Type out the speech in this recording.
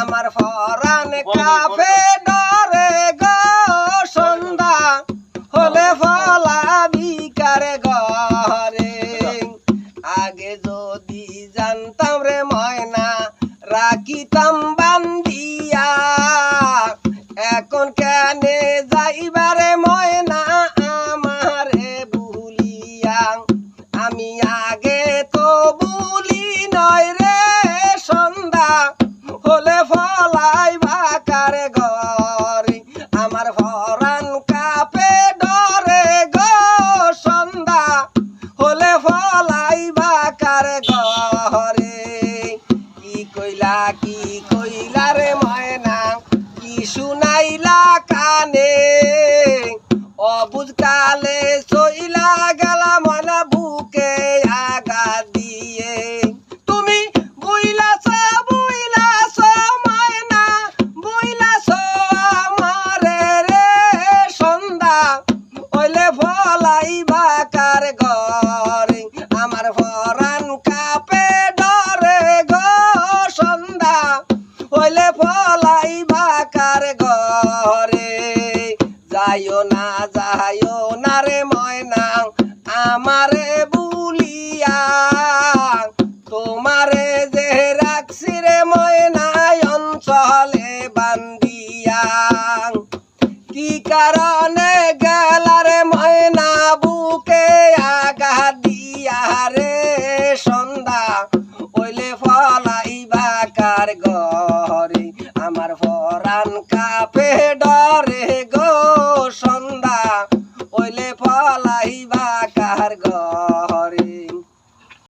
আমার Ferran cafe ডরে গো সন্ধ্যা হলে ফলা বিকারে ঘরে আগে যদি জানতাম রে ময়না রাখিতাম বান্দিয়া হলে ফলাই বাকারে ঘরে, আমার ফরান কাপে ডরে গো সন্ধ্যা। হলে ফলাই বাকারে ঘরে, কি কইলা কি কইলা রে ময়না, কি শুনাইলা কানে? অবুজ কালে ওইলে ফলাই বাকার ঘরে, আমার ফরান কাপে ডরে গো সন্ধ্যা। বাকার ঘরে, যাইও না যাইও না রে ময়না, আমারে বুলিয়া। তোমারে যে রাখছি রে ময়না অঞ্চলে কি কারণে গেলারে ময়না বুকে আগা দিয়া রে সন্ধ্যা? ওইলে ফলাইবা কার ঘরে, আমার ফরান কাপে ডরে গো সন্ধ্যা। ওইলে ফলাইবা কার ঘরে